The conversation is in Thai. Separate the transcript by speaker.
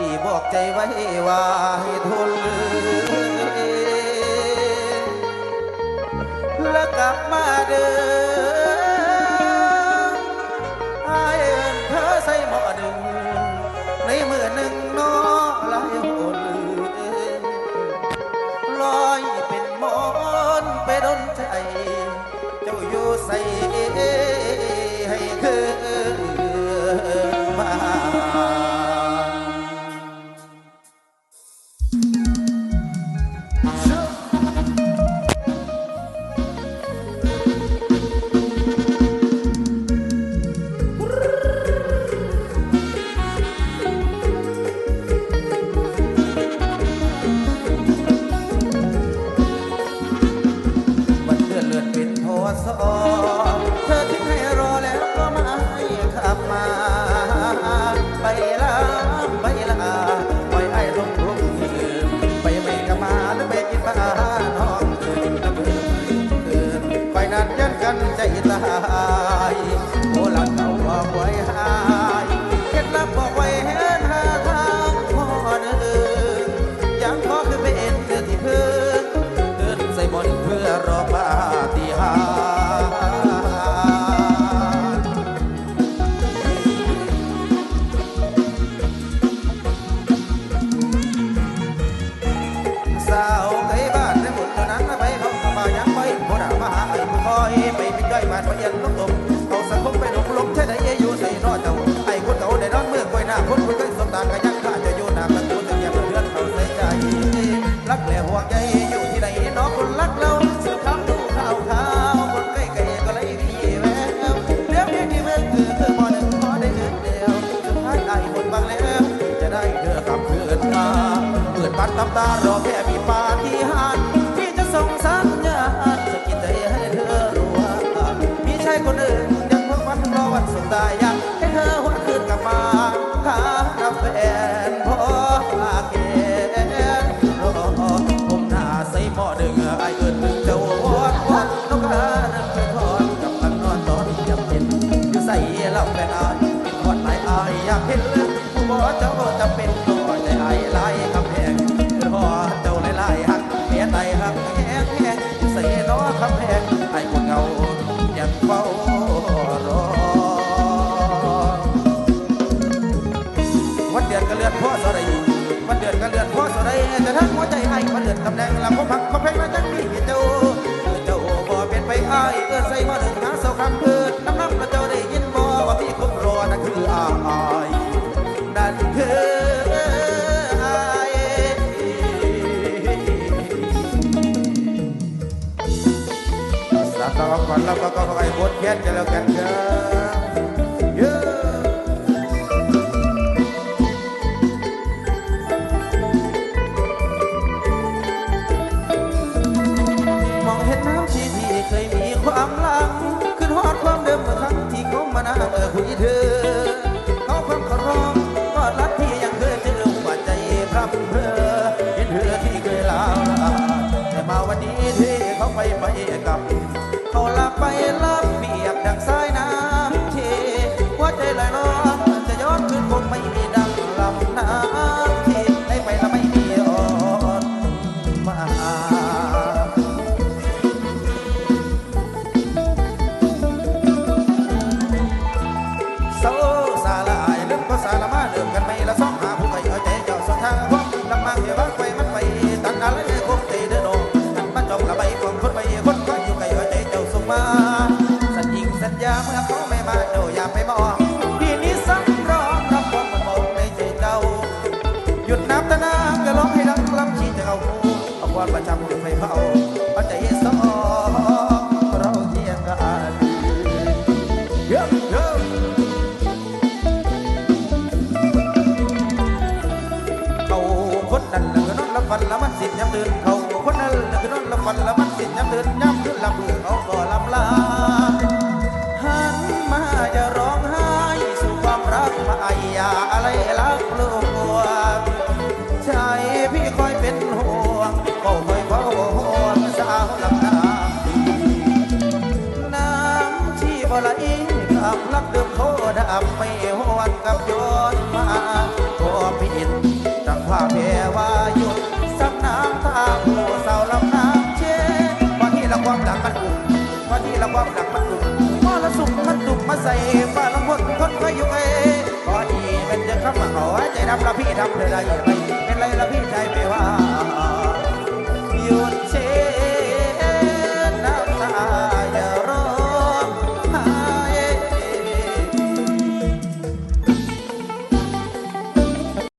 Speaker 1: ที่บอกใจไว้ว่าให้ทนแล้วกลับมาเดิมอายเอินเธอใส่หม้อหนึ่ง ในมือหนึ่งนอหลายหนลอยเป็นหมอนไปดนใจ เจ้าอยู่ใส่ เพื่อรอ เปิดบัตำตารอแค่มีปาฏิหาริย์ที่จะส่งสัญญาณสะกิดใจให้เธอรู้ว่ามีชายคนอื่นยังเพิ่งวันรอวันสุดท้ายอยากให้เธอหวนคืนกลับมาหารับแฟนพอลาเกนรอผมหน้าใส่หม้อดึงไอเอิญมึงจะวอดวอดนกกาเริ่มเคยทอดกับกันนอนตอนยำเย็นอยู่ใส่เหล้าแฟนอายเป็นทอดหลายอายอยากเห็นผู้บ่เจ้าจะเป็น ดือนก็เลือนพ่อสดายวันเดือนก็เลือนพ่อสดายแต่ทั้งหัวใจให้วันเดือนตำแหน่งลำพพักพเพงและจังมีเจ้าเจ้าบ่เป็นไปอ้ายเอื้อใส่มาหนึ่งหาเสาคำเกิดน้ำน้ำและเจ้าได้ยินบ่ว่าพี่คบรอนั่นคืออ้ายนั่นคืออ้ายสัตว์ตะก่อนแล้วก็ก็ไปบทเขียนกันแล้วกันเด้อ คุยเธอเขาความขอร้องกอดรัดที่ยังเคยเจอหัวใจพร่ำเพอเห็นเธอที่เคยลาแต่มาวันนี้เธอเขาไปไปกับาลายลืมก็สาละมาเดิมกันไม่ละสองหาผู้ใครเอาใจเจ้าสองทางพบลำมังเดี๋ยวบ้าไปมันไปตันอะไรคงตีเดินโองตันมาจองละใบของคนไปคนก็อยู่ไกลเอาใจเจ้าส่งมา ย้ำเดินเขาคนนั้นละคือนอนละฟันละมันสิย้ำเดินย้ำขึ้นละเบื่อเขาก็ลำลาหันมาจะร้องไห้สู่ความรักมาไอายาอะไรรักลูกใจพี่คอยเป็นห่วงเฝ้าคอยเฝ้าห่วงสาวลำน้ำน้ำที่บ่ไหลกับรักเดิมโคดับไม่หวนกับย้อนมา ใส่ฟ้าลงบดทนคอยอยู่ไกลพอดีเป็นเด็กคำเอาใจดำละพี่ทำเลยได้ยังเป็นไรละพี่ใจ